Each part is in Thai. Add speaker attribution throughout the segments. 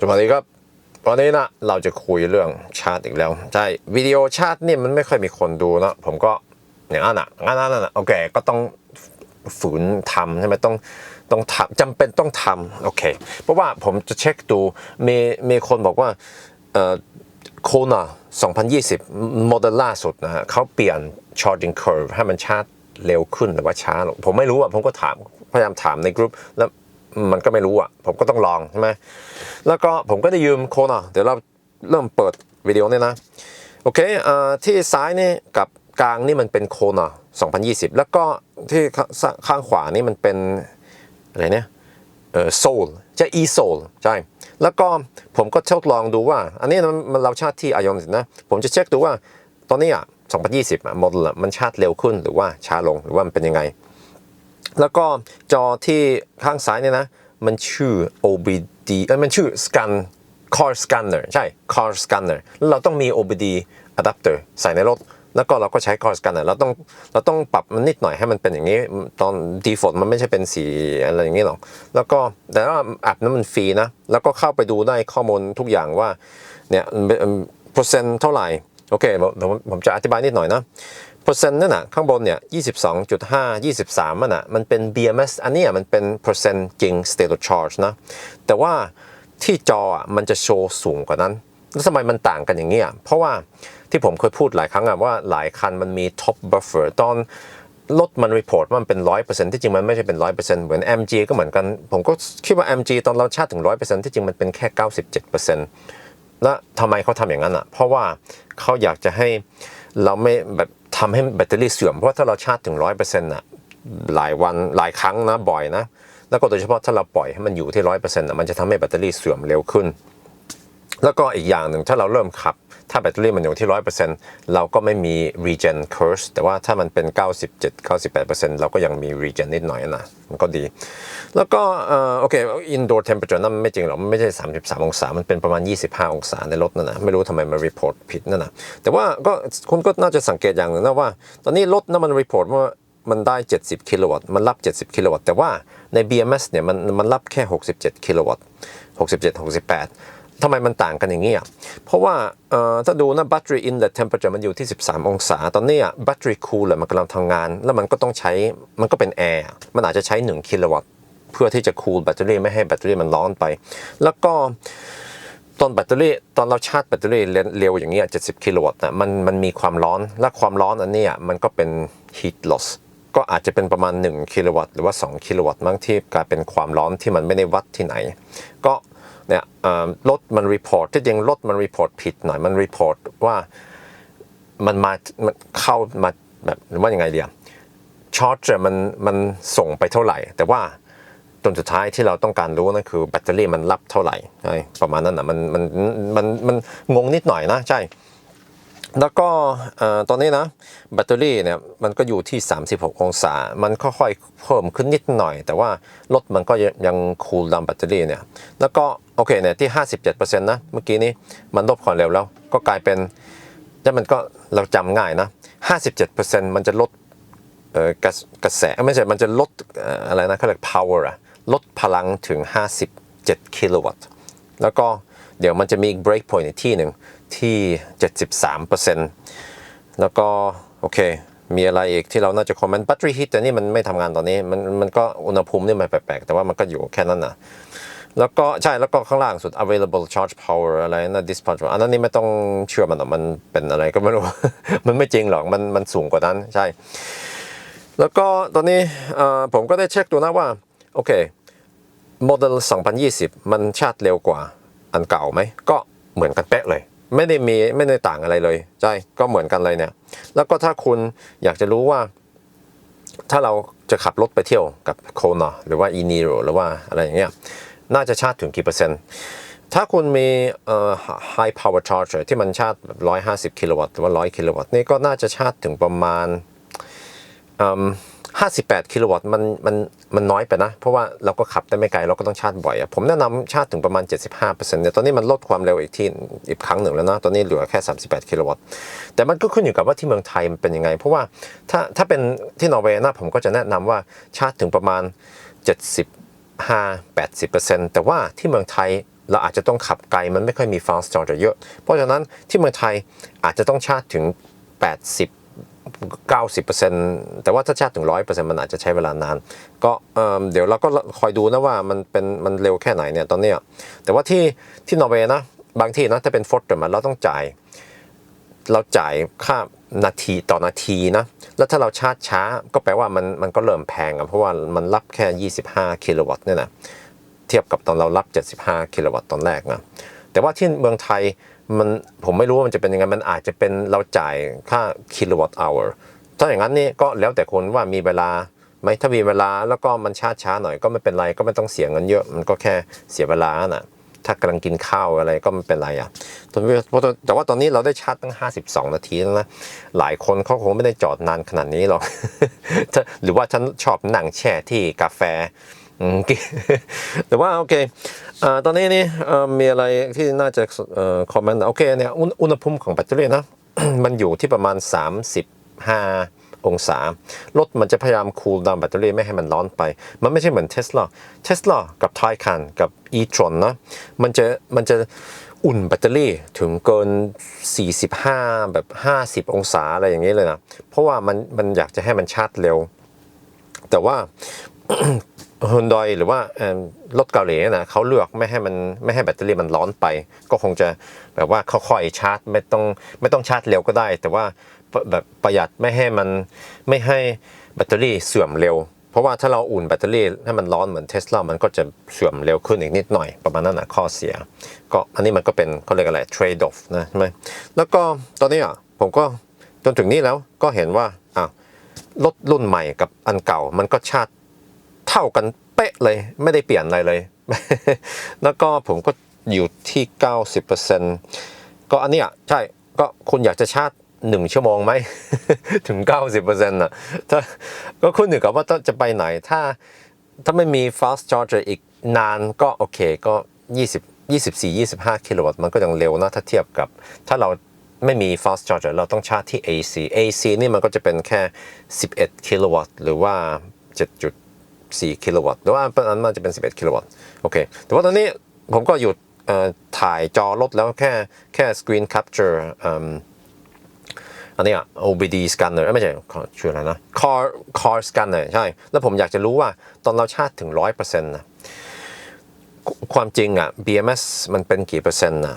Speaker 1: สวัสดีครับ วันนี้นะเราจะคุยเรื่องชาติอีกแล้ว ใช่ วิดีโอชาตินี่มันไม่ค่อยมีคนดูนะผมก็อย่างนั้นอะงั้นนั่นอะโอเคก็ต้องฝืนทำใช่ไหมต้องต้องทำจำเป็นต้องทำโอเค เพราะว่าผมจะเช็คดูมีมีคนบอกว่าเอ่อโคนา2020 โมเดลล่าสุดนะฮะเขาเปลี่ยน charging curve ให้มันชาร์จเร็วขึ้นหรือว่าช้าลงผมไม่รู้อะผมก็ถามพยายามถามในกลุ่มแล้ว มันก็ไม่รู้อะ ผมก็ต้องลองใช่ไหมแล้วก็ผมก็ได้ยืมโคนาเดี๋ยวเราเริ่มเปิดวิดีโอเนี่ยนะ โอเคเอ่อที่ซ้ายนี่กับกลางนี่มันเป็นโคนา2020 แล้วก็ที่ข้างข้างขวานี่มันเป็นอะไรเนี่ยเออโซลจะ e soul ใช่ แล้วก็ผมก็ทดลองดูว่า อันนี้มันเราชาร์จที่อายอนนะ ผมจะเช็คดูว่าตอนนี้อะ2020อะโมเดลมันชาร์จเร็วขึ้นหรือว่าช้าลงหรือว่ามันเป็นยังไง แล้วก็จอที่ข้างซ้ายเนี่ยนะ มันชื่อ OBD เอ้ยมันชื่อ scan car scanner ใช่ car scanner แล้วเราต้องมี OBD adapter ใส่ในรถ แล้วก็เราก็ใช้ car scanner เราต้องเราต้องปรับมันนิดหน่อยให้มันเป็นอย่างนี้ ตอน default มันไม่ใช่เป็นสีอะไรอย่างนี้หรอก แล้วก็แต่ว่าแอปนั้นมันฟรีนะ แล้วก็เข้าไปดูได้ข้อมูลทุกอย่างว่าเนี่ยเปอร์เซ็นต์เท่าไหร่ โอเคผมผมผมจะอธิบายนิดหน่อยนะ เปอร์เซ็นต์นั่นน่ะข้างบนเนี่ย22.5 23มันน่ะมันเป็น BMS อันนี้มันเป็นเปอร์เซ็นต์จริง state of charge นะ แต่ว่าที่จออะมันจะโชว์สูงกว่านั้น แล้วทำไมมันต่างกันอย่างนี้อะเพราะว่าที่ผมเคยพูดหลายครั้งอะว่าหลายคันมันมี top buffer ตอนรถมันรีพอร์ตว่ามันเป็น100%ที่จริงมันไม่ใช่เป็น100%เปอร์เซ็นต์เหมือน MG ก็เหมือนกัน ผมก็คิดว่า MG ตอนเราชาร์จถึง100%ที่จริงมันเป็นแค่97%แล้วทำไมเขาทำอย่างนั้นอะ เพราะว่าเขาอยากจะให้เราไม่แบบ ทำให้แบตเตอรี่เสื่อม เพราะถ้าเราชาร์จถึงร้อยเปอร์เซ็นต์อะหลายวันหลายครั้งนะบ่อยนะ แล้วก็โดยเฉพาะถ้าเราปล่อยให้มันอยู่ที่ร้อยเปอร์เซ็นต์อะมันจะทำให้แบตเตอรี่เสื่อมเร็วขึ้น แล้วก็อีกอย่างหนึ่งถ้าเราเริ่มขับ ถ้าแบตเตอรี่มันอยู่ที่ร้อยเปอร์เซ็นต์เราก็ไม่มี regen curse แต่ว่าถ้ามันเป็น 97 98%เราก็ยังมี regen นิดหน่อยนะ มันก็ดี แล้วก็เอ่อโอเค indoor temperature นั่นไม่จริงหรอกมันไม่ใช่ 33 องศา มันเป็นประมาณ 25 องศาในรถนั่นนะไม่รู้ทำไมมัน report ผิดนั่นนะแต่ว่าก็คุณก็น่าจะสังเกตอย่างหนึ่งนะว่า ตอนนี้รถนั้นมัน report ว่ามันได้ 70 กิโลวัตต์ มันรับ 70 กิโลวัตต์ แต่ว่าใน BMS เนี่ยมันมันรับแค่ 67 กิโลวัตต์ 67 68 ทำไมมันต่างกันอย่างนี้อะเพราะว่าถ้าดูนะ battery inlet temperature มันอยู่ที่ 13 องศา ตอนนี้อะ battery cooler มันกำลังทำงาน แล้วมันก็ต้องใช้ มันก็เป็นแอร์ มันอาจจะใช้ 1 กิโลวัตต์ เพื่อที่จะคูลแบตเตอรี่ไม่ให้แบตเตอรี่มันร้อนไป แล้วก็ตอนแบตเตอรี่ตอนเราชาร์จแบตเตอรี่เร็วอย่างเงี้ย 70 กิโลวัตต์นะมันมันมีความร้อน และความร้อนอันนี้มันก็เป็น heat loss ก็อาจจะเป็นประมาณ 1 กิโลวัตต์หรือว่า 2 กิโลวัตต์มั้งที่กลายเป็นความร้อนที่มันไม่ได้วัดที่ไหน ก็ เนี่ยรถมันรีพอร์ตที่จริงรถมันรีพอร์ตผิดหน่อยมันรีพอร์ตว่ามันมามันเข้ามาแบบหรือว่ายังไงเดียชาร์จมันมันส่งไปเท่าไหร่ แต่ว่าจนสุดท้ายที่เราต้องการรู้นั่นคือแบตเตอรี่มันรับเท่าไหร่ประมาณนั้นนะมันมันมันมันงงนิดหน่อยนะใช่ แล้วก็ตอนนี้นะแบตเตอรี่เนี่ยมันก็อยู่ที่ 36 องศา มันค่อยๆเพิ่มขึ้นนิดหน่อย แต่ว่ารถมันก็ยังคูลดาวแบตเตอรี่เนี่ยแล้วก็โอเคเนี่ยที่ 57%นะเมื่อกี้นี้มันลดความเร็วแล้ว ก็กลายเป็นแล้วมันก็เราจำง่ายนะ 57%มันจะลดเอ่อกระกระแสไม่ใช่มันจะลดอะไรนะเขาเรียก power อะลดพลังถึง 57 กิโลวัตต์แล้วก็เดี๋ยวมันจะมีอีก break point อีกที่หนึ่ง ที่ 73%แล้วก็โอเค มีอะไรอีกที่เราน่าจะคอมเมนต์ battery heat แต่นี่มันไม่ทำงานตอนนี้ มันมันก็อุณหภูมินี่มันแปลกๆ แต่ว่ามันก็อยู่แค่นั้นนะแล้วก็ใช่แล้วก็ข้างล่างสุด available charge power อะไรนะ dispatch อันนั้นนี่ไม่ต้องเชื่อมันหรอกมันเป็นอะไรก็ไม่รู้ มันไม่จริงหรอก มันมันสูงกว่านั้นใช่ แล้วก็ตอนนี้ผมก็ได้เช็คดูนะว่า โอเคโมเดล 2020 มันชาร์จเร็วกว่าอันเก่าไหม ก็เหมือนกันเป๊ะเลย ไม่ได้มีไม่ได้ต่างอะไรเลยใช่ก็เหมือนกันเลยเนี่ย แล้วก็ถ้าคุณอยากจะรู้ว่า ถ้าเราจะขับรถไปเที่ยวกับโคนาหรือว่าอีนีโรหรือว่าอะไรอย่างเงี้ยน่าจะชาร์จถึงกี่เปอร์เซ็นต์ ถ้าคุณมีเอ่อ high power charger ที่มันชาร์จแบบ150 กิโลวัตต์หรือว่า 100 กิโลวัตต์นี่ก็น่าจะชาร์จถึงประมาณ 58 กิโลวัตต์มันมันมันน้อยไปนะ เพราะว่าเราก็ขับได้ไม่ไกล เราก็ต้องชาร์จบ่อยอะผมแนะนำชาร์จถึงประมาณ 75%เนี่ยตอนนี้มันลดความเร็วอีกที่อีกครั้งหนึ่งแล้วนะ ตอนนี้เหลือแค่ 38 กิโลวัตต์ แต่มันก็ขึ้นอยู่กับว่าที่เมืองไทยมันเป็นยังไง เพราะว่าถ้าถ้าเป็นที่นอร์เวย์นะผมก็จะแนะนำว่าชาร์จถึงประมาณ 75 80%แต่ว่าที่เมืองไทยเราอาจจะต้องขับไกลมันไม่ค่อยมี fast charger เยอะ เพราะฉะนั้นที่เมืองไทยอาจจะต้องชาร์จถึง 80 90%แต่ว่าถ้าชาร์จถึง 100%มันอาจจะใช้เวลานาน ก็เดี๋ยวเราก็คอยดูนะว่ามันเป็นมันเร็วแค่ไหนเนี่ยตอนนี้แต่ว่าที่ที่นอร์เวย์นะบางที่นะถ้าเป็นฟอร์ดมันเราต้องจ่าย เราจ่ายค่านาทีต่อนาทีนะ แล้วถ้าเราชาร์จช้าก็แปลว่ามันมันก็เริ่มแพงอะเพราะว่ามันรับแค่ 25 กิโลวัตต์เนี่ยนะเทียบกับตอนเรารับ 75 กิโลวัตต์ตอนแรกนะแต่ว่าที่เมืองไทย มันผมไม่รู้ว่ามันจะเป็นยังไงมันอาจจะเป็นเราจ่ายค่ากิโลวัตต์อเวอร์ถ้าอย่างนั้นนี่ก็แล้วแต่คนว่ามีเวลาไหมถ้ามีเวลาแล้วก็มันช้าช้าหน่อยก็ไม่เป็นไรก็ไม่ต้องเสียเงินเยอะ มันก็แค่เสียเวลาน่ะถ้ากำลังกินข้าวอะไรก็ไม่เป็นไรอะแต่ว่าตอนนี้เราได้ชาร์จตั้ง 52 นาทีแล้วนะ หลายคนเขาคงไม่ได้จอดนานขนาดนี้หรอก หรือว่าฉันชอบนั่งแช่ที่กาแฟ แต่ว่าโอเคอตอนนี้นี่มีอะไรที่น่าจะคอมเมนต์โอเคเนี่ยอุณหภูมิของแบตเตอรี่นะมันอยู่ที่ประมาณ 35 องศารถมันจะพยายามคูลดาวน์แบตเตอรี่ไม่ให้มันร้อนไป มันไม่ใช่เหมือนเทสลาเทสลากับไทคันกับ e-tron นะมันจะมันจะอุ่นแบตเตอรี่ถึงเกิน 45 แบบ 50 องศาอะไรอย่างนี้เลยนะ เพราะว่ามันมันอยากจะให้มันชาร์จเร็ว แต่ว่า ฮอนดอยหรือว่ารถเกาหลีนะเขาเลือกไม่ให้มันไม่ให้แบตเตอรี่มันร้อนไป ก็คงจะแบบว่าค่อยๆชาร์จไม่ต้องไม่ต้องชาร์จเร็วก็ได้ แต่ว่าแบบประหยัดไม่ให้มันไม่ให้แบตเตอรี่เสื่อมเร็ว เพราะว่าถ้าเราอุ่นแบตเตอรี่ให้มันร้อนเหมือนเทสลามันก็จะเสื่อมเร็วขึ้นอีกนิดหน่อยประมาณนั้นนะข้อเสีย ก็อันนี้มันก็เป็นเขาเรียกอะไร trade off นะใช่ไหมแล้วก็ตอนนี้อะผมก็จนถึงนี้แล้วก็เห็นว่าอ้าวรถรุ่นใหม่กับอันเก่ามันก็ชาร์จ ท่ากันเป๊ะเลย ไม่ได้เปลี่ยนอะไรเลย แล้วก็ผมก็อยู่ที่ 90%ก็อันเนี้อะใช่ก็คุณอยากจะชาร์จหนึ่งชั่วโมงไหมถึง 90%น่ะถ้าก็คุณอยู่กับว่าจะไปไหนถ้าถ้าไม่มี fast charger อีกนานก็โอเคก็ 20 24 25 กิโลวัตต์มันก็ยังเร็วนะถ้าเทียบกับ ถ้าเราไม่มี fast charger เราต้องชาร์จที่ AC AC นี่มันก็จะเป็นแค่ 11 กิโลวัตต์หรือว่า 7. 4 กิโลวัตต์หรือว่าอันนั้นจะเป็น 11 กิโลวัตต์โอเค แต่ว่าตอนนี้ผมก็หยุดถ่ายจอรถแล้วแค่แค่ screen capture อืมอันนี้อะ OBD scanner เอ้ยไม่ใช่ชื่ออะไรนะ car car scanner ใช่ แล้วผมอยากจะรู้ว่าตอนเราชาร์จถึง 100%นะความจริงอะ BMS มันเป็นกี่เปอร์เซ็นต์นะ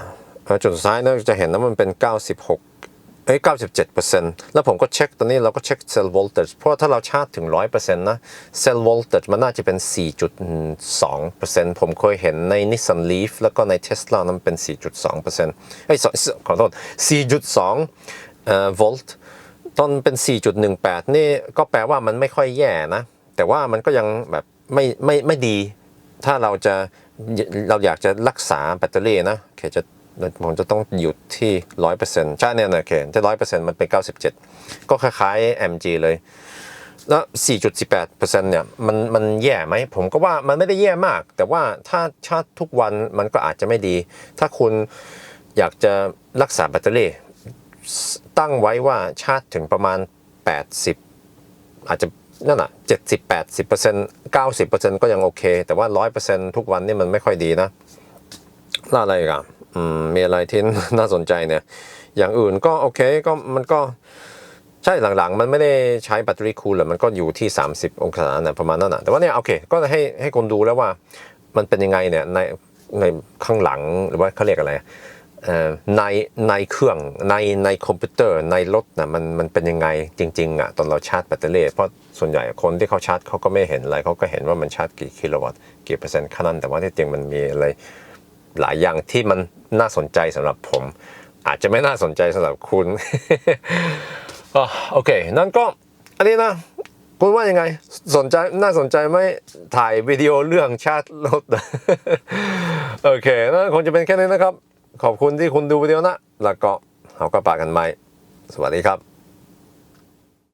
Speaker 1: จุดสุดท้ายเนี่ยจะเห็นว่ามันเป็น 96 เอ้ย97%แล้วผมก็เช็คตอนนี้เราก็เช็คเซลล์ voltage เพราะว่าถ้าเราชาร์จถึง100%นะเซลล์ voltage มันน่าจะเป็น4.2%ผมเคยเห็นใน Nissan Leaf แล้วก็ใน Tesla นั้นเป็น4.2%เอ้ย sorry ขอโทษ4.2เอ่อ volt ตอนเป็น 4.18 นี่ก็แปลว่ามันไม่ค่อยแย่นะ แต่ว่ามันก็ยังแบบไม่ไม่ไม่ดี ถ้าเราจะเราอยากจะรักษาแบตเตอรี่นะเคจะ ผมจะต้องหยุดที่ร้อยเปอร์เซ็นต์ใช่เนี่ยนะโอเคที่ร้อยเปอร์เซ็นต์มันเป็นเก้าสิบเจ็ดก็คล้ายๆ MG เลย แล้ว 4.18%เนี่ยมันมันแย่ไหม ผมก็ว่ามันไม่ได้แย่มาก แต่ว่าถ้าชาร์จทุกวันมันก็อาจจะไม่ดี ถ้าคุณอยากจะรักษาแบตเตอรี่ ตั้งไว้ว่าชาร์จถึงประมาณ 80 อาจจะนั่นน่ะ70 80 90ก็ยังโอเค แต่ว่า100ทุกวันนี่มันไม่ค่อยดีนะล้วอะไรกัน มีอะไรที่น่าสนใจเนี่ย อย่างอื่นก็โอเคก็มันก็ใช่หลังๆ มันไม่ได้ใช้แบตเตอรี่คูลเลยมันก็อยู่ที่ 30 องศานี่ยประมาณนั้นนะแต่ว่าเนี่ยโอเค ก็ให้ให้คนดูแล้วว่ามันเป็นยังไงเนี่ยในในข้างหลังหรือว่าเขาเรียกอะไรในในเครื่องในในคอมพิวเตอร์ในรถนะมันมันเป็นยังไงจริงๆอะตอนเราชาร์จแบตเตอรี่เพราะส่วนใหญ่คนที่เขาชาร์จเขาก็ไม่เห็นอะไรเขาก็เห็นว่ามันชาร์จกี่กิโลวัตต์กี่เปอร์เซ็นต์แค่นั้นแต่ว่าที่จริงมันมีอะไร หลายอย่างที่มันน่าสนใจสำหรับผม อาจจะไม่น่าสนใจสำหรับคุณโอเค นั่นก็อันนี้นะคุณว่ายังไงสนใจน่าสนใจไหมถ่ายวิดีโอเรื่องชาติรถโอเคนั่นคงจะเป็นแค่นี้นะครับ ขอบคุณที่คุณดูวิดีโอนะ แล้วก็เอากระปากันไหมสวัสดีครับ